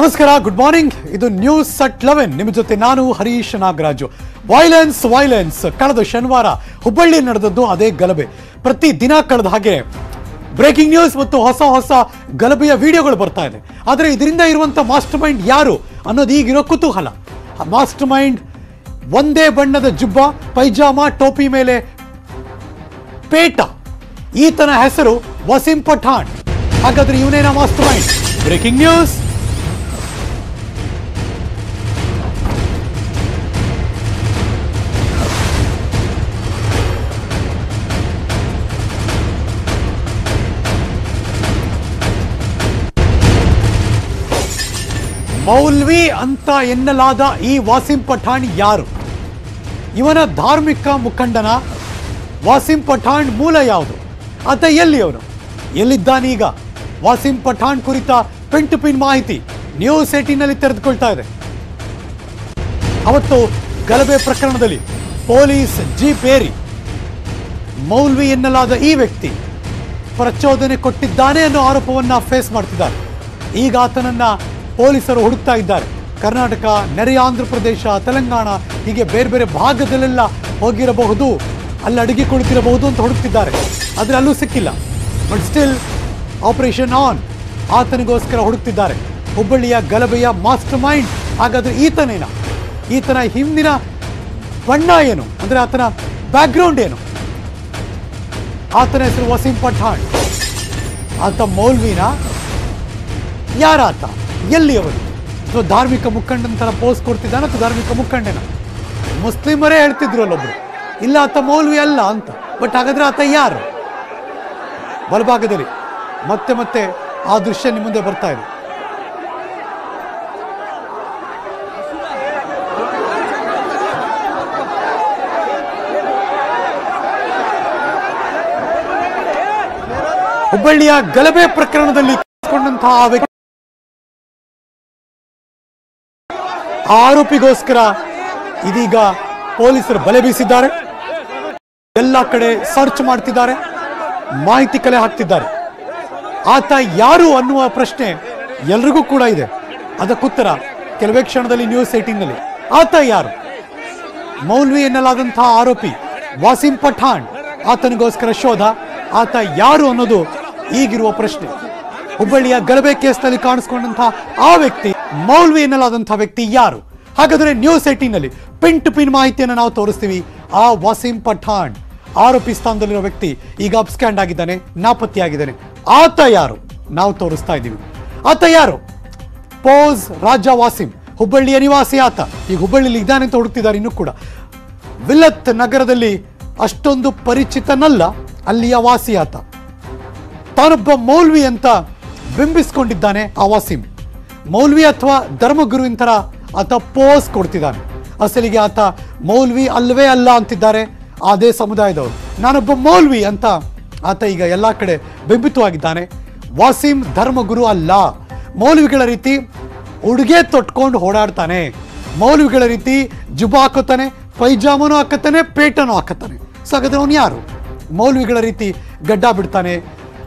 ನಮಸ್ಕಾರ good morning ಇದು news at eleven ನಿಮ್ಮ ಜೊತೆ ನಾನು ಹರೀಶ್ ನಾಗರಾಜು. ವೈಲೆನ್ಸ್ ವೈಲೆನ್ಸ್ ಕಳೆದ ಶನಿವಾರ ಹುಬ್ಬಳ್ಳಿ ನಡೆದದ್ದು ಅದೇ ಗಲಭೆ. ಪ್ರತಿ ದಿನ ಕಳೆದ ಹಾಗೆ ಬ್ರೇಕಿಂಗ್ ನ್ಯೂಸ್ ಮತ್ತು ಹೊಸ ಹೊಸ ಗಲಭೆಯ ವಿಡಿಯೋಗಳು ಬರ್ತಾ ಇದೆ. ಆದರೆ ಇದರಿಂದ ಇರುವಂಥ ಮಾಸ್ಟರ್ ಮೈಂಡ್ ಯಾರು ಅನ್ನೋದು ಈಗಿರೋ ಕುತೂಹಲ. ಮಾಸ್ಟರ್ ಮೈಂಡ್ ಒಂದೇ ಬಣ್ಣದ ಜುಬ್ಬ, ಪೈಜಾಮ, ಟೋಪಿ ಮೇಲೆ ಪೇಟ. ಈತನ ಹೆಸರು ವಸೀಂ ಪಠಾಣ್. ಹಾಗಾದ್ರೆ ಇವನೇನ ಮಾಸ್ಟರ್ ಮೈಂಡ್ ಬ್ರೇಕಿಂಗ್ ನ್ಯೂಸ್ ಮೌಲ್ವಿ ಅಂತ ಎನ್ನಲಾದ ಈ ವಾಸಿಂ ಪಠಾಣ್ ಯಾರು? ಇವನ ಧಾರ್ಮಿಕ ಮುಖಂಡನ ವಾಸಿಂ ಪಠಾಣ್ ಮೂಲ ಯಾವುದು? ಆತ ಎಲ್ಲಿ ಅವನು? ಎಲ್ಲಿದ್ದಾನೀಗ ವಾಸಿಂ ಪಠಾಣ್ ಕುರಿತ ಪಿನ್ ಟು ಪಿನ್ ಮಾಹಿತಿ ನ್ಯೂಸ್ ಏಟಿನಲ್ಲಿ ತೆರೆದುಕೊಳ್ತಾ ಇದೆ. ಅವತ್ತು ಗಲಭೆ ಪ್ರಕರಣದಲ್ಲಿ ಪೊಲೀಸ್ ಜೀಪ್ ಏರಿ ಮೌಲ್ವಿ ಎನ್ನಲಾದ ಈ ವ್ಯಕ್ತಿ ಪ್ರಚೋದನೆ ಕೊಟ್ಟಿದ್ದಾನೆ ಅನ್ನೋ ಆರೋಪವನ್ನು ಫೇಸ್ ಮಾಡ್ತಿದ್ದಾರೆ. ಈಗ ಆತನನ್ನ ಪೊಲೀಸರು ಹುಡುಕ್ತಾ ಇದ್ದಾರೆ. ಕರ್ನಾಟಕ ನೆರೆಯ ಆಂಧ್ರ ಪ್ರದೇಶ, ತೆಲಂಗಾಣ ಹೀಗೆ ಬೇರೆ ಬೇರೆ ಭಾಗದಲ್ಲೆಲ್ಲ ಹೋಗಿರಬಹುದು, ಅಲ್ಲಿ ಅಡುಗೆ ಕುಳಿತಿರಬಹುದು ಅಂತ ಹುಡುಕ್ತಿದ್ದಾರೆ. ಆದರೆ ಅಲ್ಲೂ ಸಿಕ್ಕಿಲ್ಲ. ಬಟ್ ಸ್ಟಿಲ್ ಆಪರೇಷನ್ ಆನ್ ಆತನಿಗೋಸ್ಕರ ಹುಡುಕ್ತಿದ್ದಾರೆ. ಹುಬ್ಬಳ್ಳಿಯ ಗಲಭೆಯ ಮಾಸ್ಟರ್ ಮೈಂಡ್ ಹಾಗಾದ್ರೆ ಈತನೇನ? ಈತನ ಹಿಂದಿನ ಬಣ್ಣ ಏನು? ಅಂದರೆ ಆತನ ಬ್ಯಾಕ್ಗ್ರೌಂಡ್ ಏನು? ಆತನ ಹೆಸರು ವಸೀಂ ಪಠಾಣ್. ಆತ ಮೌಲ್ವಿನ? ಯಾರಾತ? ಎಲ್ಲಿ ಅವರು ಅಥವಾ ಧಾರ್ಮಿಕ ಮುಖಂಡನ ಥರ ಪೋಸ್ ಕೊಡ್ತಿದ್ದಾನೆ ಅಥವಾ ಧಾರ್ಮಿಕ ಮುಖಂಡನ? ಮುಸ್ಲಿಮರೇ ಹೇಳ್ತಿದ್ರು ಅಲ್ಲೊಬ್ರು ಇಲ್ಲ, ಆತ ಮೌಲ್ವಿ ಅಲ್ಲ ಅಂತ. ಬಟ್ ಹಾಗಾದ್ರೆ ಆತ ಯಾರು? ಬಲಭಾಗದಲ್ಲಿ. ಮತ್ತೆ ಮತ್ತೆ ಆ ದೃಶ್ಯ ನಿಮ್ಮ ಮುಂದೆ ಬರ್ತಾ ಇದೆ. ಹುಬ್ಬಳ್ಳಿಯ ಗಲಭೆ ಪ್ರಕರಣದಲ್ಲಿ ಕೊಂಡಂತಹ ವ್ಯಕ್ತಿ ಆರೋಪಿಗೋಸ್ಕರ ಇದೀಗ ಪೊಲೀಸರು ಬಲೆ ಬೀಸಿದ್ದಾರೆ. ಎಲ್ಲ ಕಡೆ ಸರ್ಚ್ ಮಾಡ್ತಿದ್ದಾರೆ, ಮಾಹಿತಿ ಕಲೆ ಹಾಕ್ತಿದ್ದಾರೆ. ಆತ ಯಾರು ಅನ್ನುವ ಪ್ರಶ್ನೆ ಎಲ್ರಿಗೂ ಕೂಡ ಇದೆ. ಅದಕ್ಕುತ್ತರ ಕೆಲವೇ ಕ್ಷಣದಲ್ಲಿ ನ್ಯೂಸ್ನಲ್ಲಿ ಆತ ಯಾರು? ಮೌಲ್ವಿ ಎನ್ನಲಾದಂತಹ ಆರೋಪಿ ವಾಸಿಂ ಪಠಾಣ್, ಆತನಿಗೋಸ್ಕರ ಶೋಧ, ಆತ ಯಾರು ಅನ್ನೋದು ಈಗಿರುವ ಪ್ರಶ್ನೆ. ಹುಬ್ಬಳ್ಳಿಯ ಗಲಭೆ ಕೇಸ್ನಲ್ಲಿ ಕಾಣಿಸ್ಕೊಂಡಂತಹ ಆ ವ್ಯಕ್ತಿ ಮೌಲ್ವಿ ಎನ್ನಲಾದಂಥ ವ್ಯಕ್ತಿ ಯಾರು? ಹಾಗಾದರೆ ನ್ಯೂಸ್ ಏಟೀನಲ್ಲಿ ಪಿನ್ ಟು ಪಿನ್ ಮಾಹಿತಿಯನ್ನು ನಾವು ತೋರಿಸ್ತೀವಿ. ಆ ವಾಸಿಂ ಪಠಾಣ್ ಆರೋಪಿ ಸ್ಥಾನದಲ್ಲಿರೋ ವ್ಯಕ್ತಿ ಈಗ ಅಬ್ಸ್ಕ್ಯಾಂಡ್ ಆಗಿದ್ದಾನೆ, ನಾಪತ್ತೆಯಾಗಿದ್ದಾನೆ. ಆತ ಯಾರು? ನಾವು ತೋರಿಸ್ತಾ ಇದ್ದೀವಿ. ಆತ ಯಾರು? ಪೋಸ್ ರಾಜ ವಾಸಿಂ, ಹುಬ್ಬಳ್ಳಿಯ ನಿವಾಸಿ ಆತ. ಈಗ ಹುಬ್ಬಳ್ಳಿಯಲ್ಲಿ ಇದ್ದಾನೆ ಅಂತ ಹುಡುಕ್ತಿದ್ದಾರೆ ಇನ್ನೂ ಕೂಡ. ವಿಲತ್ ನಗರದಲ್ಲಿ ಅಷ್ಟೊಂದು ಪರಿಚಿತನಲ್ಲ, ಅಲ್ಲಿಯ ವಾಸಿ ಆತ. ತಾನೊಬ್ಬ ಮೌಲ್ವಿ ಅಂತ ಬಿಂಬಿಸ್ಕೊಂಡಿದ್ದಾನೆ ಆ ವಾಸಿಂ. ಮೌಲ್ವಿ ಅಥವಾ ಧರ್ಮಗುರುವಿನ ಆತ ಪೋಸ್ ಕೊಡ್ತಿದ್ದಾನೆ. ಅಸಲಿಗೆ ಆತ ಮೌಲ್ವಿ ಅಲ್ಲವೇ ಅಲ್ಲ ಅಂತಿದ್ದಾರೆ ಅದೇ ಸಮುದಾಯದವರು. ನಾನೊಬ್ಬ ಮೌಲ್ವಿ ಅಂತ ಆತ ಈಗ ಎಲ್ಲ ಕಡೆ ಬಿಂಬಿತವಾಗಿದ್ದಾನೆ. ವಾಸಿಂ ಧರ್ಮಗುರು ಅಲ್ಲ. ಮೌಲ್ವಿಗಳ ರೀತಿ ಉಡುಗೆ ತೊಟ್ಕೊಂಡು ಓಡಾಡ್ತಾನೆ. ಮೌಲ್ವಿಗಳ ರೀತಿ ಜುಬ ಹಾಕುತ್ತಾನೆ, ಪೈಜಾಮನು ಹಾಕತ್ತಾನೆ, ಪೇಟನು ಹಾಕತ್ತಾನೆ. ಸೊ ಹಾಗಾದ್ರೆ ಅವನು ಯಾರು? ಮೌಲ್ವಿಗಳ ರೀತಿ ಗಡ್ಡ ಬಿಡ್ತಾನೆ.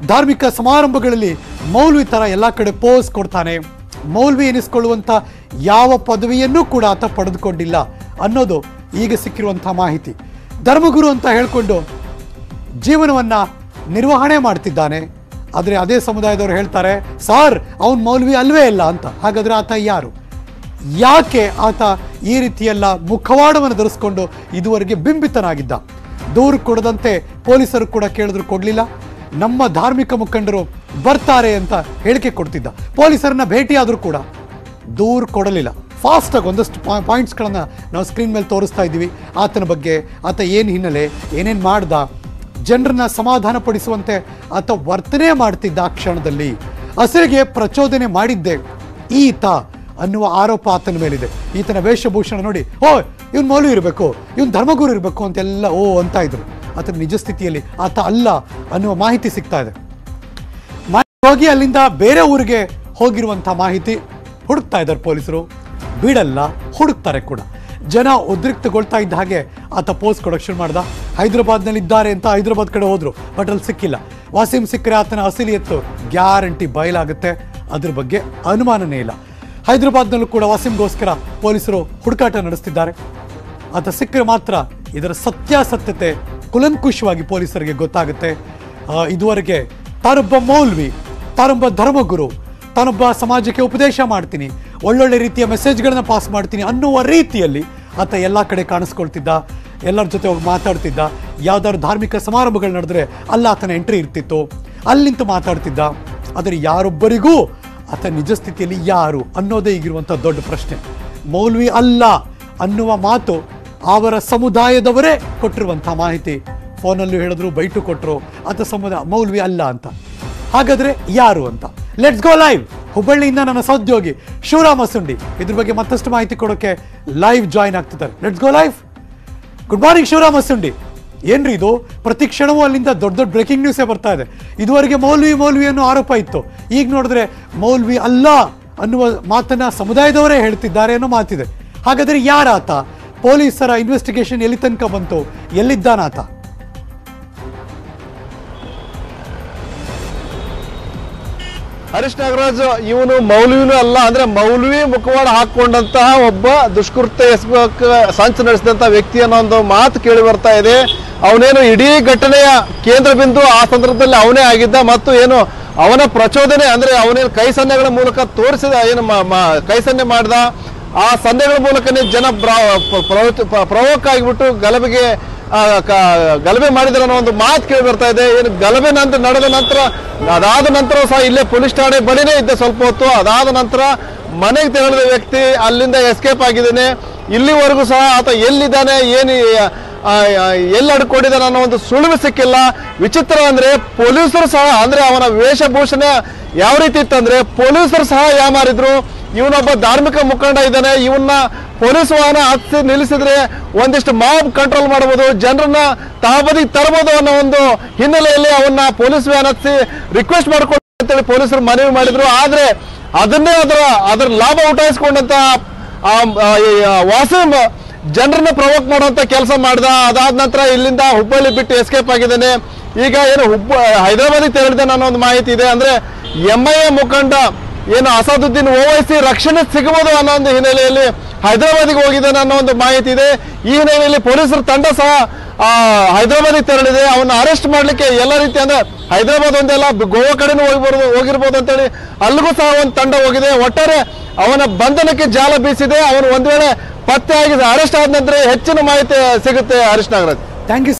ಧಾರ್ಮಿಕ ಸಮಾರಂಭಗಳಲ್ಲಿ ಮೌಲ್ವಿ ಥರ ಎಲ್ಲ ಕಡೆ ಪೋಸ್ ಕೊಡ್ತಾನೆ. ಮೌಲ್ವಿ ಎನಿಸ್ಕೊಳ್ಳುವಂಥ ಯಾವ ಪದವಿಯನ್ನೂ ಕೂಡ ಆತ ಪಡೆದುಕೊಂಡಿಲ್ಲ ಅನ್ನೋದು ಈಗ ಸಿಕ್ಕಿರುವಂಥ ಮಾಹಿತಿ. ಧರ್ಮಗುರು ಅಂತ ಹೇಳಿಕೊಂಡು ಜೀವನವನ್ನು ನಿರ್ವಹಣೆ ಮಾಡ್ತಿದ್ದಾನೆ. ಆದರೆ ಅದೇ ಸಮುದಾಯದವರು ಹೇಳ್ತಾರೆ, ಸಾರ್, ಅವನು ಮೌಲ್ವಿ ಅಲ್ವೇ ಇಲ್ಲ ಅಂತ. ಹಾಗಾದರೆ ಆತ ಯಾರು? ಯಾಕೆ ಆತ ಈ ರೀತಿಯೆಲ್ಲ ಮುಖವಾಡವನ್ನು ಧರಿಸ್ಕೊಂಡು ಇದುವರೆಗೆ ಬಿಂಬಿತನಾಗಿದ್ದ? ದೂರು ಕೊಡದಂತೆ ಪೊಲೀಸರು ಕೂಡ ಕೇಳಿದ್ರು ಕೊಡಲಿಲ್ಲ. ನಮ್ಮ ಧಾರ್ಮಿಕ ಮುಖಂಡರು ಬರ್ತಾರೆ ಅಂತ ಹೇಳಿಕೆ ಕೊಡ್ತಿದ್ದ. ಪೊಲೀಸರನ್ನ ಭೇಟಿಯಾದರೂ ಕೂಡ ದೂರು ಕೊಡಲಿಲ್ಲ. ಫಾಸ್ಟಾಗಿ ಒಂದಷ್ಟು ಪಾಯಿಂಟ್ಸ್ಗಳನ್ನು ನಾವು ಸ್ಕ್ರೀನ್ ಮೇಲೆ ತೋರಿಸ್ತಾ ಇದ್ದೀವಿ. ಆತನ ಬಗ್ಗೆ, ಆತ ಏನು ಹಿನ್ನೆಲೆ, ಏನೇನು ಮಾಡ್ದ, ಜನರನ್ನ ಸಮಾಧಾನ ಪಡಿಸುವಂತೆ ಆತ ವರ್ತನೆ ಮಾಡ್ತಿದ್ದ ಆ ಕ್ಷಣದಲ್ಲಿ ಹಸಿರಿಗೆ ಪ್ರಚೋದನೆ ಮಾಡಿದ್ದೆ ಈತ ಅನ್ನುವ ಆರೋಪ ಆತನ ಮೇಲಿದೆ. ಈತನ ವೇಷಭೂಷಣ ನೋಡಿ, ಓ, ಇವನ್ ಮೌಲ್ಯ ಇರಬೇಕು, ಇವನ್ ಧರ್ಮಗುರು ಇರಬೇಕು ಅಂತೆಲ್ಲ ಓ ಅಂತ ಇದ್ರು. ಆತನ ನಿಜ ಸ್ಥಿತಿಯಲ್ಲಿ ಆತ ಅಲ್ಲ ಅನ್ನುವ ಮಾಹಿತಿ ಸಿಗ್ತಾ ಇದೆ. ಹೋಗಿ ಅಲ್ಲಿಂದ ಬೇರೆ ಊರಿಗೆ ಹೋಗಿರುವಂಥ ಮಾಹಿತಿ ಹುಡುಕ್ತಾ ಇದ್ದಾರೆ ಪೊಲೀಸರು. ಬಿಡಲ್ಲ ಹುಡುಕ್ತಾರೆ ಕೂಡ. ಜನ ಉದ್ರಿಕ್ತಗೊಳ್ತಾ ಇದ್ದ ಹಾಗೆ ಆತ ಪೋಸ್ಟ್ ಕೊಡೋಕೆ ಶುರು ಮಾಡ್ದ. ಹೈದರಾಬಾದ್ನಲ್ಲಿ ಇದ್ದಾರೆ ಅಂತ ಹೈದರಾಬಾದ್ ಕಡೆ ಹೋದ್ರು, ಬಟ್ ಅಲ್ಲಿ ಸಿಕ್ಕಿಲ್ಲ. ವಾಸಿಂ ಸಿಕ್ಕರೆ ಆತನ ಅಸಲಿ ಎತ್ತು ಗ್ಯಾರಂಟಿ ಬಯಲಾಗುತ್ತೆ. ಅದ್ರ ಬಗ್ಗೆ ಅನುಮಾನನೇ ಇಲ್ಲ. ಹೈದರಾಬಾದ್ನಲ್ಲೂ ಕೂಡ ವಾಸಿಂಗೋಸ್ಕರ ಪೊಲೀಸರು ಹುಡುಕಾಟ ನಡೆಸ್ತಿದ್ದಾರೆ. ಆತ ಸಿಕ್ಕರೆ ಮಾತ್ರ ಇದರ ಸತ್ಯಾಸತ್ಯತೆ ಕುಲಂಕುಷವಾಗಿ ಪೊಲೀಸರಿಗೆ ಗೊತ್ತಾಗುತ್ತೆ. ಇದುವರೆಗೆ ತಾನೊಬ್ಬ ಮೌಲ್ವಿ ತಾನೊಬ್ಬ ಧರ್ಮಗುರು ತಾನೊಬ್ಬ ಸಮಾಜಕ್ಕೆ ಉಪದೇಶ ಮಾಡ್ತೀನಿ, ಒಳ್ಳೊಳ್ಳೆ ರೀತಿಯ ಮೆಸೇಜ್ಗಳನ್ನು ಪಾಸ್ ಮಾಡ್ತೀನಿ ಅನ್ನುವ ರೀತಿಯಲ್ಲಿ ಆತ ಎಲ್ಲ ಕಡೆ ಕಾಣಿಸ್ಕೊಳ್ತಿದ್ದ, ಎಲ್ಲರ ಜೊತೆ ಹೋಗಿ ಮಾತಾಡ್ತಿದ್ದ, ಯಾವ್ದಾದ್ರು ಧಾರ್ಮಿಕ ಸಮಾರಂಭಗಳು ನಡೆದ್ರೆ ಅಲ್ಲ ಆತನ ಎಂಟ್ರಿ ಇರ್ತಿತ್ತು. ಅಲ್ಲಿಂತ ಮಾತಾಡ್ತಿದ್ದ. ಆದರೆ ಯಾರೊಬ್ಬರಿಗೂ ಆತ ನಿಜ ಸ್ಥಿತಿಯಲ್ಲಿ ಯಾರು ಅನ್ನೋದೇ ಈಗಿರುವಂಥ ದೊಡ್ಡ ಪ್ರಶ್ನೆ. ಮೌಲ್ವಿ ಅಲ್ಲ ಅನ್ನುವ ಮಾತು ಅವರ ಸಮುದಾಯದವರೇ ಕೊಟ್ಟಿರುವಂಥ ಮಾಹಿತಿ. ಫೋನಲ್ಲೂ ಹೇಳಿದ್ರು, ಬೈಟು ಕೊಟ್ಟರು ಆತ ಸಮುದಾಯ ಮೌಲ್ವಿ ಅಲ್ಲ ಅಂತ. ಹಾಗಾದ್ರೆ ಯಾರು ಅಂತ? ಲೆಟ್ಸ್ ಗೋ ಲೈವ್ ಹುಬ್ಬಳ್ಳಿಯಿಂದ ನನ್ನ ಸಹೋದ್ಯೋಗಿ ಶಿವರಾಮ ಸುಂಡಿ ಇದ್ರ ಬಗ್ಗೆ ಮತ್ತಷ್ಟು ಮಾಹಿತಿ ಕೊಡೋಕೆ ಲೈವ್ ಜಾಯಿನ್ ಆಗ್ತಿದ್ದಾರೆ. Let's go live good morning Shivarama Sundi ಏನ್ರಿ ಇದು? ಪ್ರತಿ ಕ್ಷಣವೂ ಅಲ್ಲಿಂದ ದೊಡ್ಡ ದೊಡ್ಡ ಬ್ರೇಕಿಂಗ್ ನ್ಯೂಸೇ ಬರ್ತಾ ಇದೆ. ಇದುವರೆಗೆ ಮೌಲ್ವಿ ಮೌಲ್ವಿ ಅನ್ನೋ ಆರೋಪ ಇತ್ತು. ಈಗ ನೋಡಿದ್ರೆ ಮೌಲ್ವಿ ಅಲ್ಲ ಅನ್ನುವ ಮಾತನ್ನ ಸಮುದಾಯದವರೇ ಹೇಳ್ತಿದ್ದಾರೆ ಅನ್ನೋ ಮಾತಿದೆ. ಹಾಗಾದ್ರೆ ಯಾರಾತ? ಪೊಲೀಸರ ಇನ್ವೆಸ್ಟಿಗೇಷನ್ ಎಲ್ಲಿ ತನಕ ಬಂತು? ಎಲ್ಲಿದ್ದಾನಾತ? ಹರೀಶ್ ನಾಗರಾಜ್, ಇವನು ಮೌಲ್ವಿನೂ ಅಲ್ಲ, ಅಂದ್ರೆ ಮೌಲ್ವಿ ಮುಖವಾಡ ಹಾಕೊಂಡಂತಹ ಒಬ್ಬ ದುಷ್ಕೃತ್ಯ ಸಂಚು ನಡೆಸಿದಂತಹ ವ್ಯಕ್ತಿ ಅನ್ನೋ ಒಂದು ಮಾತು ಕೇಳಿ ಬರ್ತಾ ಇದೆ. ಅವನೇನು ಇಡೀ ಘಟನೆಯ ಕೇಂದ್ರ ಬಿಂದು ಆ ಸಂದರ್ಭದಲ್ಲಿ ಅವನೇ ಆಗಿದ್ದ ಮತ್ತು ಏನು ಅವನ ಪ್ರಚೋದನೆ, ಅಂದ್ರೆ ಅವನೇನು ಕೈ ಸನ್ನೆಗಳ ಮೂಲಕ ತೋರಿಸಿದ ಏನು ಕೈ ಸನ್ನೆ ಮಾಡ್ದ, ಆ ಸನ್ನೆಗಳ ಮೂಲಕನೇ ಜನ ಪ್ರವೋಕ್ ಆಗಿಬಿಟ್ಟು ಗಲಭೆಗೆ ಗಲಭೆ ಮಾಡಿದ್ರು ಅನ್ನೋ ಒಂದು ಮಾತು ಕೇಳಿ ಬರ್ತಾ ಇದೆ. ಏನು ಗಲಭೆ ನಂತರ ನಡೆದ ನಂತರ, ಅದಾದ ನಂತರ ಸಹ ಇಲ್ಲೇ ಪೊಲೀಸ್ ಠಾಣೆ ಬಳಿನೇ ಇದ್ದೆ ಸ್ವಲ್ಪ ಹೊತ್ತು, ಅದಾದ ನಂತರ ಮನೆಗೆ ತೆರಳಿದ ವ್ಯಕ್ತಿ ಅಲ್ಲಿಂದ ಎಸ್ಕೇಪ್ ಆಗಿದ್ದಾನೆ. ಇಲ್ಲಿವರೆಗೂ ಸಹ ಆತ ಎಲ್ಲಿದ್ದಾನೆ, ಏನು ಎಲ್ಲಿ ಅಡ್ಕೊಂಡಿದ್ದಾನೆ ಅನ್ನೋ ಒಂದು ಸುಳಿವು ಸಿಕ್ಕಿಲ್ಲ. ವಿಚಿತ್ರ ಅಂದ್ರೆ ಪೊಲೀಸರು ಸಹ, ಅಂದ್ರೆ ಅವನ ವೇಷಭೂಷಣ ಯಾವ ರೀತಿ ಇತ್ತಂದ್ರೆ ಪೊಲೀಸರು ಸಹ ಯಾಮಾರಿದ್ರು. ಇವನೊಬ್ಬ ಧಾರ್ಮಿಕ ಮುಖಂಡ ಇದ್ದಾನೆ. ಇವನ್ನ ಪೊಲೀಸ್ ವಾಹನ ಹತ್ತಿ ನಿಲ್ಲಿಸಿದ್ರೆ ಒಂದಿಷ್ಟು ಮಾಬ್ ಕಂಟ್ರೋಲ್ ಮಾಡಬಹುದು. ಜನರನ್ನ ತಾಬದಿಗೆ ತರಬಹುದು ಅನ್ನೋ ಒಂದು ಹಿನ್ನೆಲೆಯಲ್ಲಿ ಅವನ್ನ ಪೊಲೀಸ್ ವ್ಯಾನ್ ಹತ್ತಿ ರಿಕ್ವೆಸ್ಟ್ ಮಾಡ್ಕೊಂಡು ಅಂತೇಳಿ ಪೊಲೀಸರು ಮನವಿ ಮಾಡಿದ್ರು. ಆದ್ರೆ ಅದನ್ನೇ ಅದರ ಅದರ ಲಾಭ ಉಟಾಯಿಸಿಕೊಂಡಂತ ವಾಸಿಂ ಜನರನ್ನ ಪ್ರವೋಕ್ ಮಾಡುವಂತ ಕೆಲಸ ಮಾಡ್ದ. ಅದಾದ ನಂತರ ಇಲ್ಲಿಂದ ಹುಬ್ಬಳ್ಳಿ ಬಿಟ್ಟು ಎಸ್ಕೇಪ್ ಆಗಿದ್ದಾನೆ. ಈಗ ಏನು ಹುಬ್ಬ, ಹೈದರಾಬಾದಿಗೆ ತೆರಳಿದೆ ಅನ್ನೋ ಒಂದು ಮಾಹಿತಿ ಇದೆ. ಅಂದ್ರೆ ಎಂ ಐ ಎ ಮುಖಂಡ ಏನು ಅಸಾದುದ್ದೀನ್ ಓವೈಸಿ ರಕ್ಷಣೆ ಸಿಗಬಹುದು ಅನ್ನೋ ಒಂದು ಹಿನ್ನೆಲೆಯಲ್ಲಿ ಹೈದರಾಬಾದಿಗೆ ಹೋಗಿದ್ದಾನೆ ಅನ್ನೋ ಒಂದು ಮಾಹಿತಿ ಇದೆ. ಈ ಹಿನ್ನೆಲೆಯಲ್ಲಿ ಪೊಲೀಸರ ತಂಡ ಸಹ ಹೈದರಾಬಾದಿಗೆ ತೆರಳಿದೆ. ಅವನ್ನ ಅರೆಸ್ಟ್ ಮಾಡ್ಲಿಕ್ಕೆ ಎಲ್ಲ ರೀತಿ ಅಂದ್ರೆ ಹೈದರಾಬಾದ್ ಒಂದೆಲ್ಲ ಗೋವಾ ಕಡೆನೂ ಹೋಗಿರ್ಬೋದು ಹೋಗಿರ್ಬೋದು ಅಂತೇಳಿ ಅಲ್ಲಿಗೂ ಸಹ ಒಂದು ತಂಡ ಹೋಗಿದೆ. ಒಟ್ಟಾರೆ ಅವನ ಬಂಧನಕ್ಕೆ ಜಾಲ ಬೀಸಿದೆ. ಅವನು ಒಂದ್ ವೇಳೆ ಪತ್ತೆ ಆಗಿದೆ ಅರೆಸ್ಟ್ ಆದ ನಂತರ ಹೆಚ್ಚಿನ ಮಾಹಿತಿ ಸಿಗುತ್ತೆ ಹರೀಶ್ ನಾಗರಾಜ್. Thank you